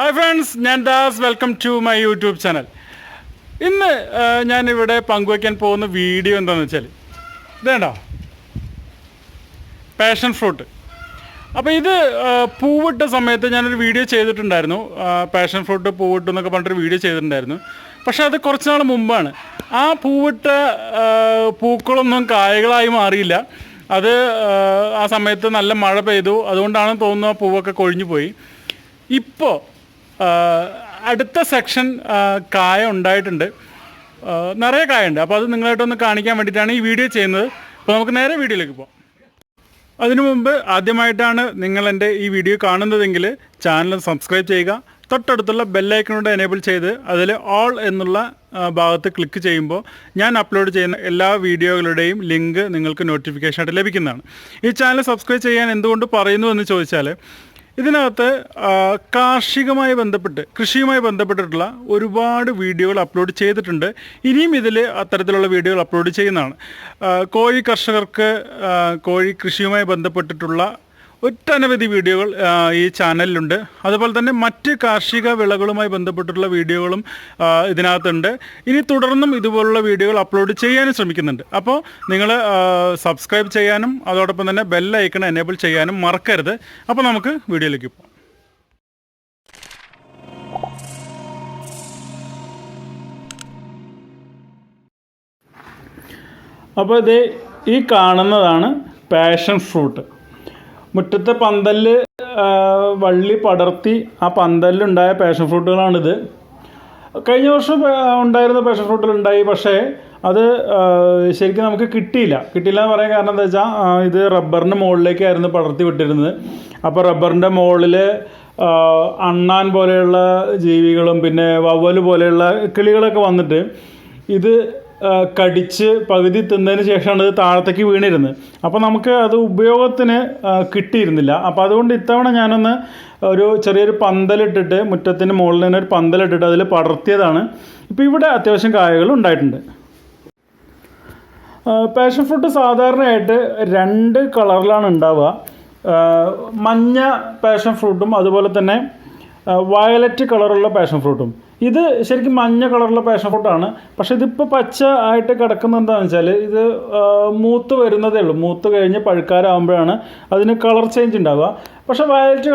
Hi friends ഞാൻ Das welcome to my YouTube channel ഇന്ന് ഞാനിവിടെ പങ്കുവയ്ക്കാൻ പോകുന്ന വീഡിയോ എന്താണെന്ന് വെച്ചാൽ ഇതേണ്ടോ? പാഷൻ ഫ്രൂട്ട് അപ്പോൾ ഇത് പൂവിട്ട സമയത്ത് ഞാനൊരു വീഡിയോ ചെയ്തിട്ടുണ്ടായിരുന്നു. പാഷൻ ഫ്രൂട്ട് പൂവിട്ടു എന്നൊക്കെ പറഞ്ഞിട്ടൊരു വീഡിയോ ചെയ്തിട്ടുണ്ടായിരുന്നു. പക്ഷേ അത് കുറച്ച് നാൾ മുമ്പാണ്. ആ പൂവിട്ട പൂക്കളൊന്നും കായകളായി മാറിയില്ല. അത് ആ സമയത്ത് നല്ല മഴ പെയ്തു. അതുകൊണ്ടാണ് തോന്നുന്നു ആ പൂവൊക്കെ കൊഴിഞ്ഞു പോയി. ഇപ്പോൾ അടുത്ത സെക്ഷൻ കായ ഉണ്ടായിട്ടുണ്ട്. നിറയെ കായുണ്ട്. അപ്പോൾ അത് നിങ്ങളായിട്ടൊന്ന് കാണിക്കാൻ വേണ്ടിയിട്ടാണ് ഈ വീഡിയോ ചെയ്യുന്നത്. അപ്പോൾ നമുക്ക് നേരെ വീഡിയോയിലേക്ക് പോകാം അതിനു മുമ്പ് ആദ്യമായിട്ടാണ് നിങ്ങൾ എന്റെ ഈ വീഡിയോ കാണുന്നതെങ്കിൽ ചാനൽ സബ്സ്ക്രൈബ് ചെയ്യുക. തൊട്ടടുത്തുള്ള ബെല്ലൈക്കണോട് എനേബിൾ ചെയ്ത് അതിൽ ഓൾ എന്നുള്ള ഭാഗത്ത് ക്ലിക്ക് ചെയ്യുമ്പോൾ ഞാൻ അപ്ലോഡ് ചെയ്യുന്ന എല്ലാ വീഡിയോകളുടെയും ലിങ്ക് നിങ്ങൾക്ക് നോട്ടിഫിക്കേഷനായിട്ട് ലഭിക്കുന്നതാണ്. ഈ ചാനൽ സബ്സ്ക്രൈബ് ചെയ്യാൻ എന്തുകൊണ്ട് പറയുന്നു എന്ന് ചോദിച്ചാൽ ഇതിനകത്ത് കാർഷികമായി ബന്ധപ്പെട്ട് കൃഷിയുമായി ബന്ധപ്പെട്ടിട്ടുള്ള ഒരുപാട് വീഡിയോകൾ അപ്ലോഡ് ചെയ്തിട്ടുണ്ട്. ഇനിയും ഇതിൽ അത്തരത്തിലുള്ള വീഡിയോകൾ അപ്ലോഡ് ചെയ്യുന്നതാണ്. കോഴി കർഷകർക്ക് കോഴി കൃഷിയുമായി ബന്ധപ്പെട്ടിട്ടുള്ള ഒട്ടനവധി വീഡിയോകൾ ഈ ചാനലിലുണ്ട്. അതുപോലെ തന്നെ മറ്റ് കാർഷിക വിളകളുമായി ബന്ധപ്പെട്ടിട്ടുള്ള വീഡിയോകളും ഇതിനകത്തുണ്ട്. ഇനി തുടർന്നും ഇതുപോലുള്ള വീഡിയോകൾ അപ്ലോഡ് ചെയ്യാനും ശ്രമിക്കുന്നുണ്ട്. അപ്പോൾ നിങ്ങൾ സബ്സ്ക്രൈബ് ചെയ്യാനും അതോടൊപ്പം തന്നെ ബെൽ ഐക്കൺ എനേബിൾ ചെയ്യാനും മറക്കരുത്. അപ്പോൾ നമുക്ക് വീഡിയോയിലേക്ക് പോകാം. അപ്പോൾ ഇത് ഈ കാണുന്നതാണ് പാഷൻ ഫ്രൂട്ട് മുറ്റത്തെ പന്തലിൽ വള്ളി പടർത്തി ആ പന്തലിലുണ്ടായ പാഷൻ ഫ്രൂട്ടുകളാണിത് കഴിഞ്ഞ വർഷം ഉണ്ടായിരുന്ന പാഷൻ ഉണ്ടായി പക്ഷേ അത് ശരിക്കും നമുക്ക് കിട്ടിയില്ല. കിട്ടിയില്ല എന്ന് പറയാൻ കാരണം എന്താ വെച്ചാൽ ഇത് റബ്ബറിന്റെ മുകളിലേക്കായിരുന്നു പടർത്തി വിട്ടിരുന്നത്. അപ്പോൾ റബ്ബറിന്റെ മുകളിൽ അണ്ണാൻ പോലെയുള്ള ജീവികളും പിന്നെ വവ്വൽ പോലെയുള്ള കിളികളൊക്കെ വന്നിട്ട് ഇത് കടിച്ച് പകുതി തിന്നതിന് ശേഷമാണ് ഇത് താഴത്തേക്ക് വീണിരുന്നത്. അപ്പോൾ നമുക്ക് അത് ഉപയോഗത്തിന് കിട്ടിയിരുന്നില്ല. അപ്പോൾ അതുകൊണ്ട് ഇത്തവണ ഞാനൊന്ന് ഒരു ചെറിയൊരു പന്തലിട്ടിട്ട് മുറ്റത്തിന് മുകളിൽ തന്നെ ഒരു പന്തലിട്ടിട്ട് അതിൽ പടർത്തിയതാണ്. ഇപ്പോൾ ഇവിടെ അത്യാവശ്യം കായകൾ ഉണ്ടായിട്ടുണ്ട്. പാഷൻ ഫ്രൂട്ട് സാധാരണയായിട്ട് രണ്ട് കളറിലാണ് ഉണ്ടാവുക. മഞ്ഞ പാഷൻ ഫ്രൂട്ടും അതുപോലെ തന്നെ വയലറ്റ് കളറുള്ള പാഷൻ ഫ്രൂട്ടും ഇത് ശരിക്കും മഞ്ഞ കളറുള്ള പാഷൻ ഫ്രൂട്ടാണ് പക്ഷേ ഇതിപ്പോൾ പച്ച ആയിട്ട് കിടക്കുന്ന എന്താണെന്ന് വെച്ചാൽ ഇത് മൂത്ത് വരുന്നതേ ഉള്ളൂ. മൂത്ത് കഴിഞ്ഞ് പഴുക്കാരാകുമ്പോഴാണ് അതിന് കളർ ചേഞ്ച് ഉണ്ടാവുക. പക്ഷേ വയലറ്റ്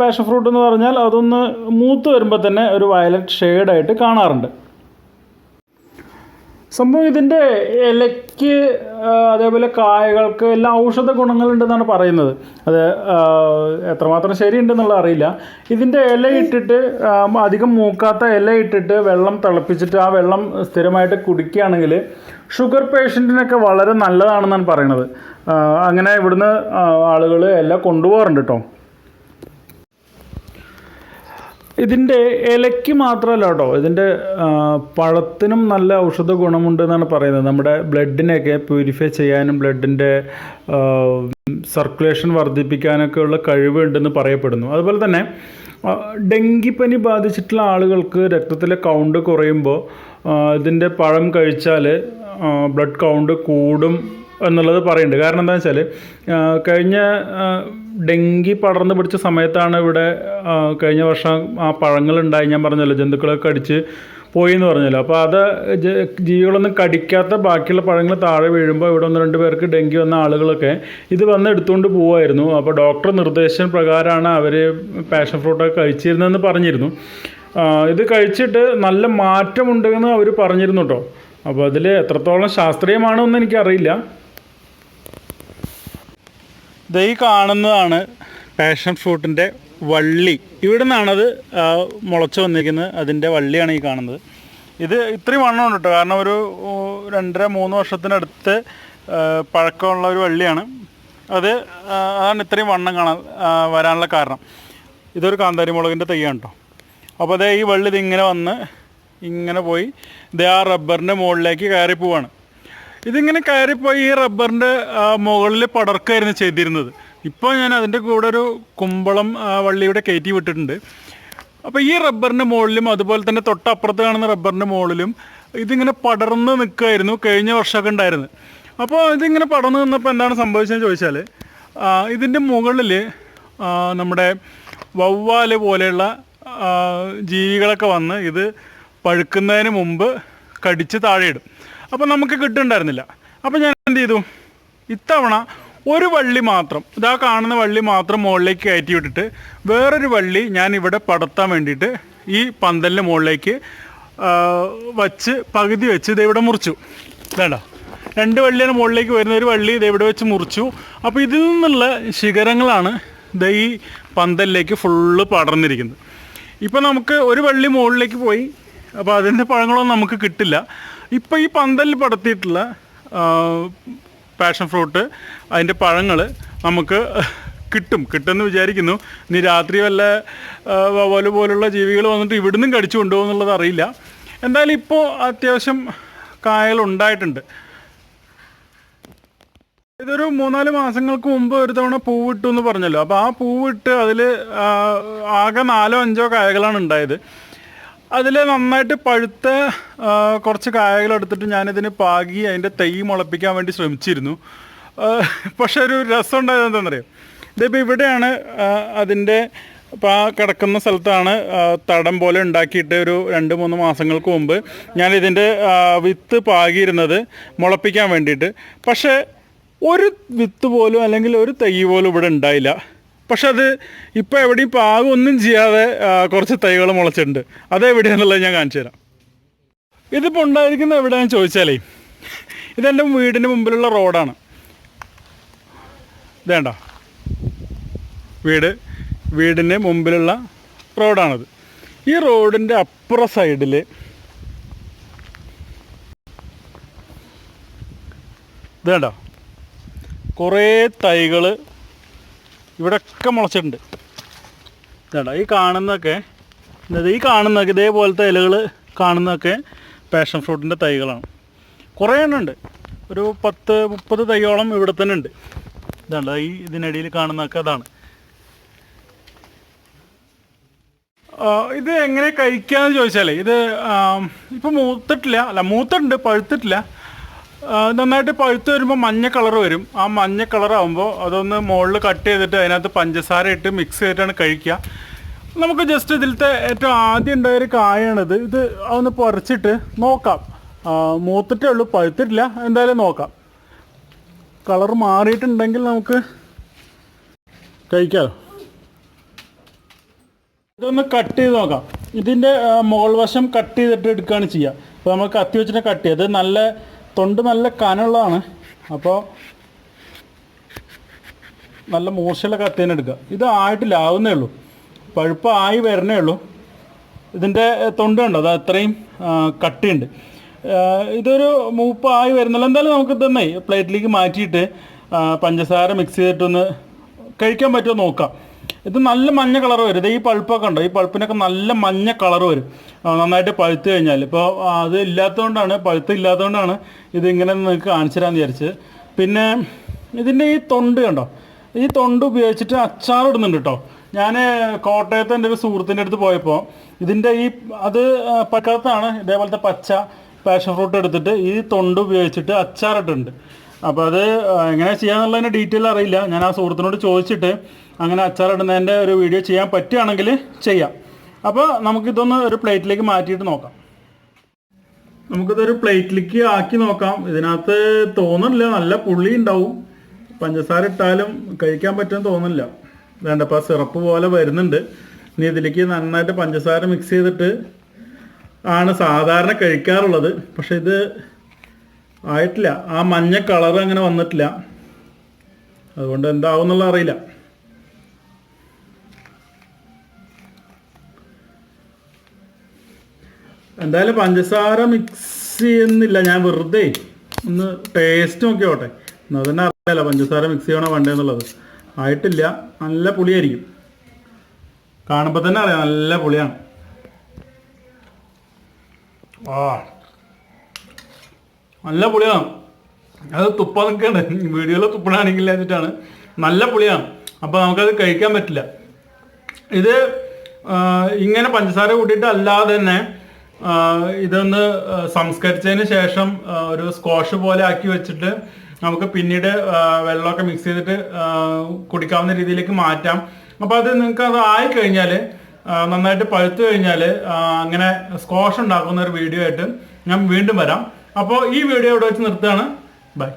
പാഷൻ ഫ്രൂട്ട് എന്ന് പറഞ്ഞാൽ അതൊന്ന് മൂത്ത് വരുമ്പോൾ തന്നെ ഒരു വയലറ്റ് ഷെയ്ഡായിട്ട് കാണാറുണ്ട്. സംഭവം ഇതിന്റെ ഇലയ്ക്ക് അതേപോലെ കായകൾക്ക് എല്ലാം ഔഷധ ഗുണങ്ങളുണ്ടെന്നാണ് പറയുന്നത്. അത് എത്രമാത്രം ശരിയുണ്ടെന്നുള്ള അറിയില്ല. ഇതിന്റെ ഇല ഇട്ടിട്ട് അധികം മൂക്കാത്ത ഇല ഇട്ടിട്ട് വെള്ളം തിളപ്പിച്ചിട്ട് ആ വെള്ളം സ്ഥിരമായിട്ട് കുടിക്കുകയാണെങ്കിൽ ഷുഗർ പേഷ്യന്റിനൊക്കെ വളരെ നല്ലതാണെന്നാണ് പറയുന്നത്. അങ്ങനെ ഇവിടുന്ന് ആളുകൾ എല്ലാം കൊണ്ടുപോകാറുണ്ട് കേട്ടോ ഇതിന്റെ ഇലയ്ക്ക് മാത്രമല്ല കേട്ടോ ഇതിന്റെ പഴത്തിനും നല്ല ഔഷധ ഗുണമുണ്ട് എന്നാണ് പറയുന്നത്. നമ്മുടെ ബ്ലഡിനെയൊക്കെ പ്യൂരിഫൈ ചെയ്യാനും ബ്ലഡിന്റെ സർക്കുലേഷൻ വർദ്ധിപ്പിക്കാനൊക്കെ ഉള്ള കഴിവുണ്ടെന്ന് പറയപ്പെടുന്നു. അതുപോലെ തന്നെ ഡെങ്കിപ്പനി ബാധിച്ചിട്ടുള്ള ആളുകൾക്ക് രക്തത്തിലെ കൗണ്ട് കുറയുമ്പോൾ ഇതിന്റെ പഴം കഴിച്ചാൽ ബ്ലഡ് കൗണ്ട് കൂടും എന്നുള്ളത് പറയുന്നുണ്ട്. കാരണം എന്താണെന്ന് വെച്ചാൽ കഴിഞ്ഞ ഡെങ്കി പടർന്നു പിടിച്ച സമയത്താണ് ഇവിടെ കഴിഞ്ഞ വർഷം ആ പഴങ്ങളുണ്ടായി. ഞാൻ പറഞ്ഞല്ലോ ജന്തുക്കളൊക്കെ കടിച്ച് പോയി എന്ന് പറഞ്ഞല്ലോ. അപ്പോൾ അത് ജീവികളൊന്നും കടിക്കാത്ത ബാക്കിയുള്ള പഴങ്ങൾ താഴെ വീഴുമ്പോൾ ഇവിടെ ഒന്ന് രണ്ട് പേർക്ക് ഡെങ്കി വന്ന ആളുകളൊക്കെ ഇത് വന്ന് എടുത്തുകൊണ്ട് പോവായിരുന്നു. അപ്പോൾ ഡോക്ടർ നിർദ്ദേശം പ്രകാരമാണ് അവർ പാഷൻ ഫ്രൂട്ടൊക്കെ കഴിച്ചിരുന്നതെന്ന് പറഞ്ഞിരുന്നു. ഇത് കഴിച്ചിട്ട് നല്ല മാറ്റമുണ്ടെന്ന് അവർ പറഞ്ഞിരുന്നു കേട്ടോ. അപ്പോൾ അതിൽ എത്രത്തോളം ശാസ്ത്രീയമാണോ എന്ന് എനിക്കറിയില്ല. ഈ കാണുന്നതാണ് പാഷൻ ഫ്രൂട്ടിന്റെ വള്ളി. ഇവിടെ നിന്നാണത് മുളച്ച് വന്നിരിക്കുന്നത്. അതിന്റെ വള്ളിയാണ് ഈ കാണുന്നത്. ഇത് ഇത്രയും വണ്ണമുണ്ട് കേട്ടോ കാരണം ഒരു രണ്ടര മൂന്ന് വർഷത്തിനടുത്ത് പഴക്കമുള്ള ഒരു വള്ളിയാണ്. അത് അതാണ് ഇത്രയും വണ്ണം കാണാൻ വരാനുള്ള കാരണം. ഇതൊരു കാന്താരി മുളകിന്റെ തൈയാണ് കേട്ടോ അപ്പോൾ അതേ ഈ വള്ളി ഇതിങ്ങനെ വന്ന് ഇങ്ങനെ പോയി. ഇത് ആ റബ്ബറിന്റെ മുകളിലേക്ക് കയറി പോവാണ്. ഇതിങ്ങനെ കയറിപ്പോയി ഈ റബ്ബറിന്റെ മുകളിൽ പടർക്കായിരുന്നു ചെയ്തിരുന്നത്. ഇപ്പോൾ ഞാൻ അതിന്റെ കൂടെ ഒരു കുമ്പളം വള്ളിയുടെ കയറ്റി വിട്ടിട്ടുണ്ട്. അപ്പോൾ ഈ റബ്ബറിന്റെ മുകളിലും അതുപോലെ തന്നെ തൊട്ടപ്പുറത്ത് കാണുന്ന റബ്ബറിന്റെ മുകളിലും ഇതിങ്ങനെ പടർന്ന് നിൽക്കുമായിരുന്നു കഴിഞ്ഞ വർഷമൊക്കെ ഉണ്ടായിരുന്നു അപ്പോൾ ഇതിങ്ങനെ പടർന്ന് നിന്നപ്പോൾ എന്താണ് സംഭവിച്ചതെന്ന് ചോദിച്ചാൽ ഇതിന്റെ മുകളിൽ നമ്മുടെ വവ്വാൽ പോലെയുള്ള ജീവികളൊക്കെ വന്ന് ഇത് പഴുക്കുന്നതിന് മുമ്പ് കടിച്ച് താഴെയിടും. അപ്പോൾ നമുക്ക് കിട്ടുന്നുണ്ടായിരുന്നില്ല. അപ്പോൾ ഞാൻ എന്ത് ചെയ്തു? ഇത്തവണ ഒരു വള്ളി മാത്രം ഇതാ കാണുന്ന വള്ളി മാത്രം മുകളിലേക്ക് കയറ്റി വിട്ടിട്ട് വേറൊരു വള്ളി ഞാൻ ഇവിടെ പടർത്താൻ വേണ്ടിയിട്ട് ഈ പന്തലിന്റെ മുകളിലേക്ക് വച്ച് പകുതി വെച്ച് ഇത് ഇവിടെ മുറിച്ചു. വേണ്ട രണ്ട് വള്ളിയാണ് മുകളിലേക്ക് വരുന്ന ഒരു വള്ളി ഇത് ഇവിടെ വെച്ച് മുറിച്ചു. അപ്പോൾ ഇതിൽ നിന്നുള്ള ശിഖരങ്ങളാണ് ഇത് ഈ പന്തലിലേക്ക് ഫുള്ള് പടർന്നിരിക്കുന്നത്. ഇപ്പോൾ നമുക്ക് ഒരു വള്ളി മുകളിലേക്ക് പോയി. അപ്പോൾ അതിന്റെ പഴങ്ങളൊന്നും നമുക്ക് കിട്ടില്ല. ഇപ്പോൾ ഈ പന്തലിൽ പടത്തിയിട്ടുള്ള പാഷൻ ഫ്രൂട്ട് അതിന്റെ പഴങ്ങൾ നമുക്ക് കിട്ടും. കിട്ടുമെന്ന് വിചാരിക്കുന്നു. ഇനി രാത്രി വല്ല വവൽ പോലുള്ള ജീവികൾ വന്നിട്ട് ഇവിടുന്നും കടിച്ചു കൊണ്ടുപോകും എന്നുള്ളത് അറിയില്ല. എന്തായാലും ഇപ്പോൾ അത്യാവശ്യം കായൽ ഉണ്ടായിട്ടുണ്ട്. ഇതൊരു മൂന്നാൽ മാസങ്ങൾക്ക് മുമ്പ് ഒരു തവണ പൂവിട്ടു എന്ന് പറഞ്ഞല്ലോ. അപ്പോൾ ആ പൂവിട്ട് അതിൽ ആകെ നാലോ അഞ്ചോ കായകളാണ് ഉണ്ടായത്. അതിൽ നന്നായിട്ട് പഴുത്ത കുറച്ച് കായകൾ എടുത്തിട്ട് ഞാനിതിന് പാകി അതിന്റെ തൈ മുളപ്പിക്കാൻ വേണ്ടി ശ്രമിച്ചിരുന്നു. പക്ഷെ ഒരു രസം ഉണ്ടായത് എന്താണെന്നറിയാം? ഇതിപ്പോൾ ഇവിടെയാണ് അതിന്റെ ഇപ്പോൾ ആ കിടക്കുന്ന സ്ഥലത്താണ് തടം പോലെ ഉണ്ടാക്കിയിട്ട് ഒരു രണ്ട് മൂന്ന് മാസങ്ങൾക്ക് മുമ്പ് ആ, വിത്ത് പാകിയിരുന്നത് മുളപ്പിക്കാൻ വേണ്ടിയിട്ട്. പക്ഷേ ഒരു വിത്ത് പോലും അല്ലെങ്കിൽ ഒരു തൈ പോലും ഇവിടെ ഉണ്ടായില്ല. പക്ഷെ അത് ഇപ്പോൾ എവിടെയും ഒന്നും ചെയ്യാതെ കുറച്ച് തൈകൾ മുളച്ചിട്ടുണ്ട്. അതെവിടെയാണെന്നുള്ളത് ഞാൻ കാണിച്ചു തരാം. ഇതിപ്പോൾ ഉണ്ടായിരിക്കുന്ന എവിടെയാണെന്ന് ചോദിച്ചാലേ ഇതെന്റെ വീടിന്റെ മുമ്പിലുള്ള റോഡാണ്. ഇതേണ്ട? വീട് വീടിന് മുമ്പിലുള്ള റോഡാണത്. ഈ റോഡിന്റെ അപ്പുറ സൈഡിൽ ഇതേണ്ട? കുറേ തൈകൾ ഇവിടെയൊക്കെ മുളച്ചിട്ടുണ്ട്. ഇതേണ്ട ഈ കാണുന്നതൊക്കെ ഈ കാണുന്നതൊക്കെ ഇതേപോലത്തെ ഇലകൾ കാണുന്നതൊക്കെ പാഷൻ ഫ്രൂട്ടിന്റെ തൈകളാണ്. കുറേ എണ്ണം ഉണ്ട് ഒരു പത്ത് മുപ്പത് തൈയോളം ഇവിടെ തന്നെ ഉണ്ട്. ഇതാണ് ഈ ഇതിനിടയിൽ കാണുന്നതൊക്കെ അതാണ്. ഇത് എങ്ങനെ കഴിക്കാന്ന് ചോദിച്ചാലേ ഇത് ഇപ്പം മൂത്തിട്ടില്ല അല്ല മൂത്തിട്ടുണ്ട് പഴുത്തിട്ടില്ല. നന്നായിട്ട് പഴുത്ത് വരുമ്പോൾ മഞ്ഞ കളർ വരും. ആ മഞ്ഞ കളർ ആകുമ്പോൾ അതൊന്ന് മുകളിൽ കട്ട് ചെയ്തിട്ട് അതിനകത്ത് പഞ്ചസാര ഇട്ട് മിക്സ് ചെയ്തിട്ടാണ് കഴിക്കുക. നമുക്ക് ജസ്റ്റ് ഇതിലത്തെ ഏറ്റവും ആദ്യം ഉണ്ടായൊരു കായാണിത്. ഇത് അതൊന്ന് പറിച്ചിട്ട് നോക്കാം. മൂത്തിട്ടേ ഉള്ളൂ പഴുത്തിട്ടില്ല. എന്തായാലും നോക്കാം. കളർ മാറിയിട്ടുണ്ടെങ്കിൽ നമുക്ക് കഴിക്കാം. ഇതൊന്ന് കട്ട് ചെയ്ത് നോക്കാം. ഇതിന്റെ മുകൾ വശം കട്ട് ചെയ്തിട്ട് എടുക്കുകയാണ് ചെയ്യുക. അപ്പോൾ നമ്മൾ കത്തി വെച്ചിട്ട് കട്ട് ചെയ്ത് നല്ല തൊണ്ട് നല്ല കനമുള്ളതാണ്. അപ്പോൾ നല്ല മൂർച്ചയുള്ള കത്തിന് എടുക്കുക. ഇത് ആയിട്ടില്ല ആവുന്നേ ഉള്ളൂ. പഴുപ്പ് ആയി വരണേ ഉള്ളൂ. ഇതിന്റെ തൊണ്ട് കണ്ടോ? അത് അത്രയും കട്ടിയുണ്ട്. ഇതൊരു മൂപ്പായി വരുന്നില്ല. എന്തായാലും നമുക്ക് തന്നെ പ്ലേറ്റിലേക്ക് മാറ്റിയിട്ട് പഞ്ചസാര മിക്സ് ചെയ്തിട്ടൊന്ന് കഴിക്കാൻ പറ്റുമോ നോക്കാം. ഇത് നല്ല മഞ്ഞ കളർ വരും. ഇത് ഈ പൾപ്പൊക്കെ ഉണ്ടോ? ഈ പൾപ്പിനൊക്കെ നല്ല മഞ്ഞ കളർ വരും. നന്നായിട്ട് പഴുത്ത് കഴിഞ്ഞാൽ ഇപ്പോൾ അത് ഇല്ലാത്തതുകൊണ്ടാണ് പഴുത്ത് ഇല്ലാത്തതുകൊണ്ടാണ് ഇതിങ്ങനെ നിങ്ങൾക്ക് കാണിച്ചു തരാമെന്ന് വിചാരിച്ചത്. പിന്നെ ഇതിന്റെ ഈ തൊണ്ട് കണ്ടോ? ഈ തൊണ്ട് ഉപയോഗിച്ചിട്ട് അച്ചാർ ഇടുന്നുണ്ട് കേട്ടോ ഞാൻ കോട്ടയത്ത് എന്റെ ഒരു സുഹൃത്തിന്റെ അടുത്ത് പോയപ്പോൾ ഇതിന്റെ ഈ അത് പക്കത്താണ് ഇതേപോലത്തെ പച്ച പാഷൻ ഫ്രൂട്ട് എടുത്തിട്ട് ഈ തൊണ്ട് ഉപയോഗിച്ചിട്ട് അച്ചാറിട്ടുണ്ട് അപ്പോൾ അത് എങ്ങനെ ചെയ്യാന്നുള്ളതിന്റെ ഡീറ്റെയിൽ അറിയില്ല. ഞാൻ ആ സുഹൃത്തിനോട് ചോദിച്ചിട്ട് അങ്ങനെ അച്ചാറിടുന്നതിന്റെ ഒരു വീഡിയോ ചെയ്യാൻ പറ്റുകയാണെങ്കിൽ ചെയ്യാം. അപ്പോൾ നമുക്കിതൊന്ന് ഒരു പ്ലേറ്റിലേക്ക് മാറ്റിയിട്ട് നോക്കാം. നമുക്കിതൊരു പ്ലേറ്റിലേക്ക് ആക്കി നോക്കാം. ഇതിനകത്ത് തോന്നുന്നില്ല നല്ല പുള്ളി ഉണ്ടാവും. പഞ്ചസാര ഇട്ടാലും കഴിക്കാൻ പറ്റുമെന്ന് തോന്നുന്നില്ല. വേണ്ട അപ്പോൾ സിറപ്പ് പോലെ വരുന്നുണ്ട്. ഇനി ഇതിലേക്ക് നന്നായിട്ട് പഞ്ചസാര മിക്സ് ചെയ്തിട്ട് ആണ് സാധാരണ കഴിക്കാറുള്ളത്. പക്ഷെ ഇത് ആയിട്ടില്ല. ആ മഞ്ഞ കളർ അങ്ങനെ വന്നിട്ടില്ല. അതുകൊണ്ട് എന്താവും എന്നുള്ള അറിയില്ല. എന്തായാലും പഞ്ചസാര മിക്സ് ചെയ്യുന്നില്ല. ഞാൻ വെറുതെ ഒന്ന് ടേസ്റ്റ് നോക്കിയോട്ടെ. എന്നാൽ തന്നെ അറിയില്ല പഞ്ചസാര മിക്സ് ചെയ്യണോ വേണ്ടെന്നുള്ളത്. ആയിട്ടില്ല. നല്ല പുളിയായിരിക്കും. കാണുമ്പോൾ തന്നെ അറിയാം നല്ല പുളിയാണ്. ആ. നല്ല പുളിയാണ് അത് തുപ്പ നിൽക്കണ്ട്. വീഡിയോയിൽ തുപ്പണാണെങ്കിൽ എന്നിട്ടാണ് നല്ല പുളിയാണ് അപ്പോൾ നമുക്കത് കഴിക്കാൻ പറ്റില്ല. ഇത് ഇങ്ങനെ പഞ്ചസാര കൂട്ടിയിട്ട് അല്ലാതെ തന്നെ ഇതൊന്ന് സംസ്കരിച്ചതിന് ശേഷം ഒരു സ്ക്വാഷ് പോലെ ആക്കി വെച്ചിട്ട് നമുക്ക് പിന്നീട് വെള്ളമൊക്കെ മിക്സ് ചെയ്തിട്ട് കുടിക്കാവുന്ന രീതിയിലേക്ക് മാറ്റാം. അപ്പോൾ അത് നിങ്ങൾക്ക് അത് ആയി കഴിഞ്ഞാൽ നന്നായിട്ട് പഴുത്തു കഴിഞ്ഞാൽ അങ്ങനെ സ്ക്വാഷ് ഉണ്ടാക്കുന്ന ഒരു വീഡിയോ ആയിട്ട് ഞാൻ വീണ്ടും വരാം. അപ്പോൾ ഈ വീഡിയോ ഇവിടെ വെച്ച് നിർത്തുകയാണ്. ബൈ